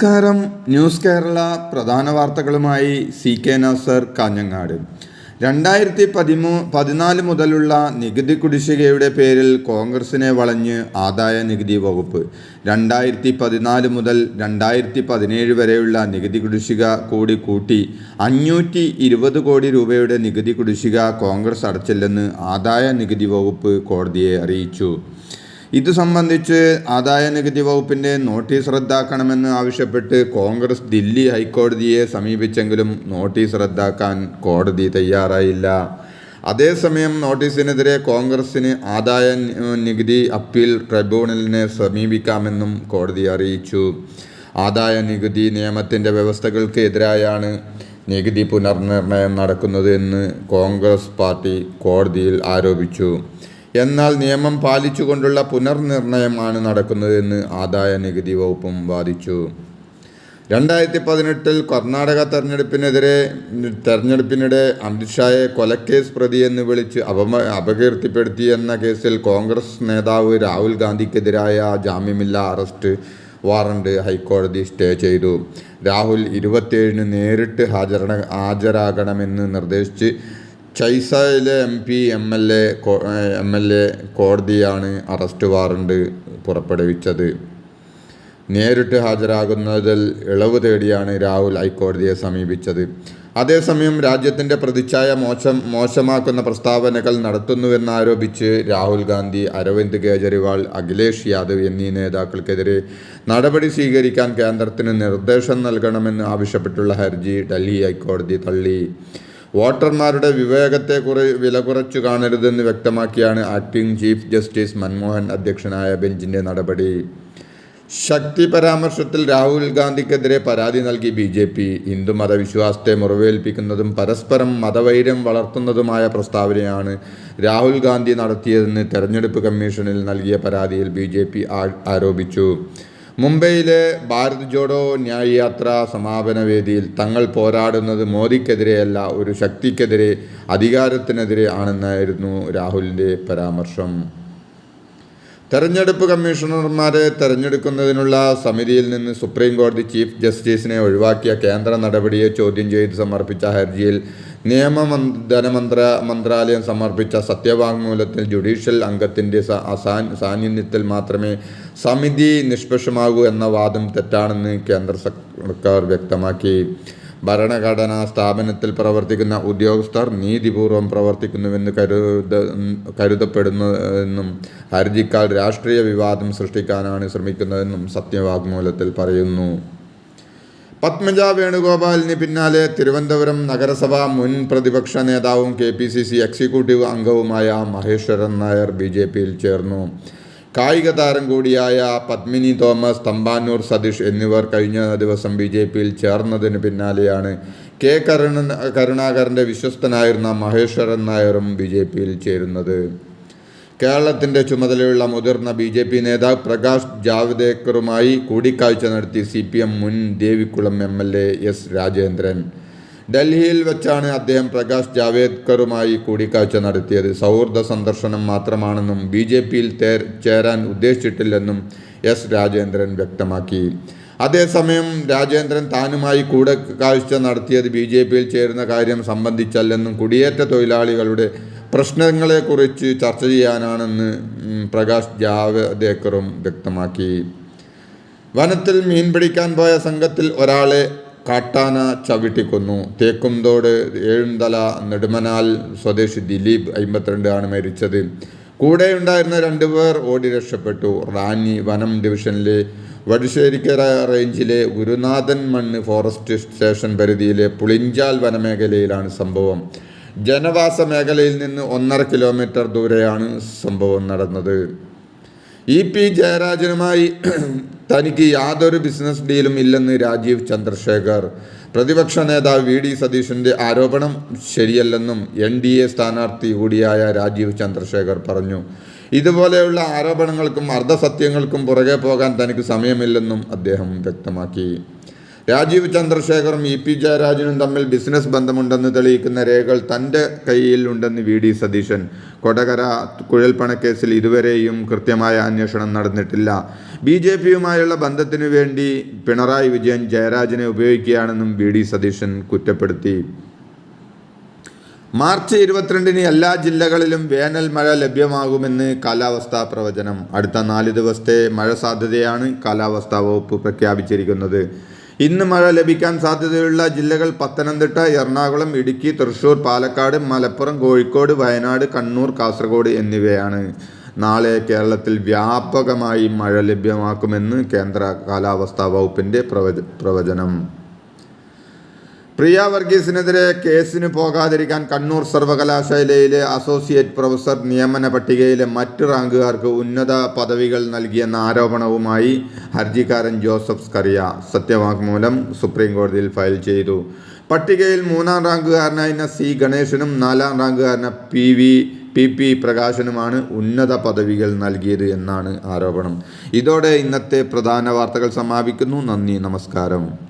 നമസ്കാരം. ന്യൂസ് കേരള പ്രധാന വാർത്തകളുമായി സി കെ നാസർ കാഞ്ഞങ്ങാട്. രണ്ടായിരത്തി പതിമൂ പതിനാല് മുതലുള്ള നികുതി കുടിശ്ശികയുടെ പേരിൽ കോൺഗ്രസിനെ വളഞ്ഞ് ആദായ നികുതി വകുപ്പ്. രണ്ടായിരത്തി പതിനാല് മുതൽ രണ്ടായിരത്തി പതിനേഴ് വരെയുള്ള നികുതി കുടിശ്ശിക കൂടി കൂട്ടി അഞ്ഞൂറ്റി ഇരുപത് കോടി രൂപയുടെ നികുതി കുടിശ്ശിക കോൺഗ്രസ് അടച്ചില്ലെന്ന് ആദായ നികുതി വകുപ്പ് കോടതിയെ അറിയിച്ചു. ഇത് സംബന്ധിച്ച് ആദായ നികുതി വകുപ്പിന്റെ നോട്ടീസ് റദ്ദാക്കണമെന്ന് ആവശ്യപ്പെട്ട് കോൺഗ്രസ് ദില്ലി ഹൈക്കോടതിയെ സമീപിച്ചെങ്കിലും നോട്ടീസ് റദ്ദാക്കാൻ കോടതി തയ്യാറായില്ല. അതേസമയം നോട്ടീസിനെതിരെ കോൺഗ്രസിന് ആദായ നികുതി അപ്പീൽ ട്രൈബ്യൂണലിനെ സമീപിക്കാമെന്നും കോടതി അറിയിച്ചു. ആദായ നികുതി നിയമത്തിന്റെ വ്യവസ്ഥകൾക്ക് എതിരായാണ് നികുതി പുനർനിർണയം നടക്കുന്നത് എന്ന് കോൺഗ്രസ് പാർട്ടി കോടതിയിൽ ആരോപിച്ചു. എന്നാൽ നിയമം പാലിച്ചുകൊണ്ടുള്ള പുനർനിർണയമാണ് നടക്കുന്നതെന്ന് ആദായ നികുതി വകുപ്പും വാദിച്ചു. രണ്ടായിരത്തി പതിനെട്ടിൽ കർണാടക തെരഞ്ഞെടുപ്പിനെതിരെ തെരഞ്ഞെടുപ്പിനിടെ അമിത്ഷായെ കൊലക്കേസ് പ്രതി എന്ന് വിളിച്ച് അപമ അപകീർത്തിപ്പെടുത്തിയെന്ന കേസിൽ കോൺഗ്രസ് നേതാവ് രാഹുൽ ഗാന്ധിക്കെതിരായ ജാമ്യമില്ലാ അറസ്റ്റ് വാറണ്ട് ഹൈക്കോടതി സ്റ്റേ ചെയ്തു. രാഹുൽ ഇരുപത്തിയേഴിന് നേരിട്ട് ഹാജരണ ഹാജരാകണമെന്ന് നിർദ്ദേശിച്ച് ചൈസയിലെ M P M L A M L A കോടതിയാണ് അറസ്റ്റ് വാറണ്ട് പുറപ്പെടുവിച്ചത്. നേരിട്ട് ഹാജരാകുന്നതിൽ ഇളവ് തേടിയാണ് രാഹുൽ ഹൈക്കോടതിയെ സമീപിച്ചത്. അതേസമയം രാജ്യത്തിന്റെ പ്രതിച്ഛായ മോശം മോശമാക്കുന്ന പ്രസ്താവനകൾ നടത്തുന്നുവെന്നാരോപിച്ച് രാഹുൽ ഗാന്ധി അരവിന്ദ് കേജ്രിവാൾ അഖിലേഷ് യാദവ് എന്നീ നേതാക്കൾക്കെതിരെ നടപടി സ്വീകരിക്കാൻ കേന്ദ്രത്തിന് നിർദ്ദേശം നൽകണമെന്ന് ആവശ്യപ്പെട്ടുള്ള ഹർജി ഡൽഹി ഹൈക്കോടതി തള്ളി. വോട്ടർമാരുടെ വിവേകത്തെ കുറി വില കുറച്ചു കാണരുതെന്ന് വ്യക്തമാക്കിയാണ് ആക്ടിംഗ് ചീഫ് ജസ്റ്റിസ് മൻമോഹൻ അധ്യക്ഷനായ ബെഞ്ചിന്റെ നടപടി. ശക്തി പരാമർശത്തിൽ രാഹുൽ ഗാന്ധിക്കെതിരെ പരാതി നൽകി ബി ജെ പി ഹിന്ദു മതവിശ്വാസത്തെ മുറിവേൽപ്പിക്കുന്നതും പരസ്പരം മതവൈര്യം വളർത്തുന്നതുമായ പ്രസ്താവനയാണ് രാഹുൽ ഗാന്ധി നടത്തിയതെന്ന് തെരഞ്ഞെടുപ്പ് കമ്മീഷനിൽ നൽകിയ പരാതിയിൽ ബി ആരോപിച്ചു. മുംബൈയിലെ ഭാരത് ജോഡോ ന്യായയാത്ര സമാപന വേദിയിൽ തങ്ങൾ പോരാടുന്നത് മോദിക്കെതിരെയല്ല ഒരു ശക്തിക്കെതിരെ അധികാരത്തിനെതിരെ ആണെന്നായിരുന്നു രാഹുലിന്റെ പരാമർശം. തെരഞ്ഞെടുപ്പ് കമ്മീഷണർമാരെ തെരഞ്ഞെടുക്കുന്നതിനുള്ള സമിതിയിൽ നിന്ന് സുപ്രീം കോടതി ചീഫ് ജസ്റ്റിസിനെ ഒഴിവാക്കിയ കേന്ദ്ര നടപടിയെ ചോദ്യം ചെയ്ത് സമർപ്പിച്ച ഹർജിയിൽ നിയമ ധനമന്ത്ര മന്ത്രാലയം സമർപ്പിച്ച സത്യവാങ്മൂലത്തിൽ ജുഡീഷ്യൽ അംഗത്തിന്റെ സാന്നിധ്യത്തിൽ മാത്രമേ സമിതി നിഷ്പക്ഷമാകൂ എന്ന വാദം തെറ്റാണെന്ന് കേന്ദ്ര സർക്കാർ വ്യക്തമാക്കി. ഭരണഘടനാ സ്ഥാപനത്തിൽ പ്രവർത്തിക്കുന്ന ഉദ്യോഗസ്ഥർ നീതിപൂർവം പ്രവർത്തിക്കുന്നുവെന്ന് കരുത കരുതപ്പെടുന്നതെന്നും ഹർജിക്കാൽ രാഷ്ട്രീയ വിവാദം സൃഷ്ടിക്കാനാണ് ശ്രമിക്കുന്നതെന്നും സത്യവാങ്മൂലത്തിൽ പറയുന്നു. പത്മജ വേണുഗോപാലിന് പിന്നാലെ തിരുവനന്തപുരം നഗരസഭ മുൻ പ്രതിപക്ഷ നേതാവും K P C C executive അംഗവുമായ മഹേശ്വരൻ നായർ ബി ജെ പിയിൽ ചേർന്നു. കായിക താരം കൂടിയായ പത്മിനി തോമസ് തമ്പാനൂർ സതീഷ് എന്നിവർ കഴിഞ്ഞ ദിവസം ബി ജെ പിയിൽ ചേർന്നതിന് പിന്നാലെയാണ് കെ കരുണ കരുണാകരന്റെ വിശ്വസ്തനായിരുന്ന മഹേശ്വരൻ നായരും ബി ജെ പിയിൽ ചേരുന്നത്. കേരളത്തിന്റെ ചുമതലയുള്ള മുതിർന്ന ബി ജെ പി നേതാവ് പ്രകാശ് ജാവ്ദേക്കറുമായി കൂടിക്കാഴ്ച നടത്തി സി പി എം മുൻ Devikulam M L A S Rajendran. ഡൽഹിയിൽ വെച്ചാണ് അദ്ദേഹം പ്രകാശ് ജാവേദ്കറുമായി കൂടിക്കാഴ്ച നടത്തിയത്. സൗഹൃദ സന്ദർശനം മാത്രമാണെന്നും ബി ജെ പിയിൽ ചേരാൻ ഉദ്ദേശിച്ചിട്ടില്ലെന്നും എസ് രാജേന്ദ്രൻ വ്യക്തമാക്കി. അതേസമയം രാജേന്ദ്രൻ താനുമായി കൂടിക്കാഴ്ച നടത്തിയത് ബി ജെ പിയിൽ ചേരുന്ന കാര്യം സംബന്ധിച്ചല്ലെന്നും കുടിയേറ്റ തൊഴിലാളികളുടെ പ്രശ്നങ്ങളെക്കുറിച്ച് ചർച്ച ചെയ്യാനാണെന്ന് പ്രകാശ് ജാവദേക്കറും വ്യക്തമാക്കി. വനത്തിൽ മീൻ പിടിക്കാൻ പോയ സംഘത്തിൽ ഒരാളെ കാട്ടാന ചവിട്ടിക്കൊന്നു. തേക്കുംതോട് ഏഴുന്തല നെടുമനാൽ സ്വദേശി ദിലീപ് അമ്പത്തിരണ്ട് ആണ് മരിച്ചത്. കൂടെയുണ്ടായിരുന്ന രണ്ടുപേർ ഓടി രക്ഷപ്പെട്ടു. റാന്നി വനം ഡിവിഷനിലെ വടുശ്ശേരിക്കര റേഞ്ചിലെ ഗുരുനാഥൻ മണ്ണ് ഫോറസ്റ്റ് സ്റ്റേഷൻ പരിധിയിലെ പുളിഞ്ചാൽ വനമേഖലയിലാണ് സംഭവം. ജനവാസ മേഖലയിൽ നിന്ന് ഒന്നര കിലോമീറ്റർ ദൂരെയാണ് സംഭവം നടന്നത്. ഇ പി ജയരാജനുമായി തനിക്ക് യാതൊരു ബിസിനസ് ഡീലും ഇല്ലെന്ന് രാജീവ് ചന്ദ്രശേഖർ. പ്രതിപക്ഷ നേതാവ് വി ഡി സതീശന്റെ ആരോപണം ശരിയല്ലെന്നും എൻ ഡി എ സ്ഥാനാർത്ഥി കൂടിയായ രാജീവ് ചന്ദ്രശേഖർ പറഞ്ഞു. ഇതുപോലെയുള്ള ആരോപണങ്ങൾക്കും അർദ്ധസത്യങ്ങൾക്കും പുറകെ പോകാൻ തനിക്ക് സമയമില്ലെന്നും അദ്ദേഹം വ്യക്തമാക്കി. രാജീവ് ചന്ദ്രശേഖറും ഇ പി ജയരാജനും തമ്മിൽ ബിസിനസ് ബന്ധമുണ്ടെന്ന് തെളിയിക്കുന്ന രേഖകൾ തന്റെ കയ്യിൽ ഉണ്ടെന്ന് വി ഡി സതീശൻ. കൊടകര കുഴൽപ്പണക്കേസിൽ ഇതുവരെയും കൃത്യമായ അന്വേഷണം നടന്നിട്ടില്ല. ബി ജെ പിയുമായുള്ള ബന്ധത്തിനു വേണ്ടി പിണറായി വിജയൻ ജയരാജനെ ഉപയോഗിക്കുകയാണെന്നും വി ഡി സതീശൻ കുറ്റപ്പെടുത്തി. മാർച്ച് ഇരുപത്തിരണ്ടിന് എല്ലാ ജില്ലകളിലും വേനൽ മഴ ലഭ്യമാകുമെന്ന് കാലാവസ്ഥാ പ്രവചനം. അടുത്ത നാല് ദിവസത്തെ മഴ സാധ്യതയാണ് കാലാവസ്ഥാ വകുപ്പ് പ്രഖ്യാപിച്ചിരിക്കുന്നത്. ഇന്ന് മഴ ലഭിക്കാൻ സാധ്യതയുള്ള ജില്ലകൾ പത്തനംതിട്ട എറണാകുളം ഇടുക്കി തൃശൂർ പാലക്കാട് മലപ്പുറം കോഴിക്കോട് വയനാട് കണ്ണൂർ കാസർഗോഡ് എന്നിവയാണ്. നാളെ കേരളത്തിൽ വ്യാപകമായി മഴ ലഭ്യമാക്കുമെന്ന് കേന്ദ്ര കാലാവസ്ഥാ വകുപ്പിന്റെ പ്രവച പ്രവചനം. പ്രിയ വർഗീസിനെതിരെ കേസിന് പോകാതിരിക്കാൻ കണ്ണൂർ സർവകലാശാലയിലെ അസോസിയേറ്റ് പ്രൊഫസർ നിയമന പട്ടികയിലെ മറ്റ് റാങ്കുകാർക്ക് ഉന്നത പദവികൾ നൽകിയെന്ന ആരോപണവുമായി ഹർജിക്കാരൻ ജോസഫ് സ്കറിയ സത്യവാങ്മൂലം സുപ്രീം കോടതിയിൽ ഫയൽ ചെയ്തു. പട്ടികയിൽ മൂന്നാം റാങ്കുകാരനായിരുന്ന സി ഗണേശനും നാലാം റാങ്കുകാരന പി വി പി പി പ്രകാശനുമാണ് ഉന്നത പദവികൾ നൽകിയത് എന്നാണ് ആരോപണം. ഇതോടെ ഇന്നത്തെ പ്രധാന വാർത്തകൾ സമാപിക്കുന്നു. നന്ദി നമസ്കാരം.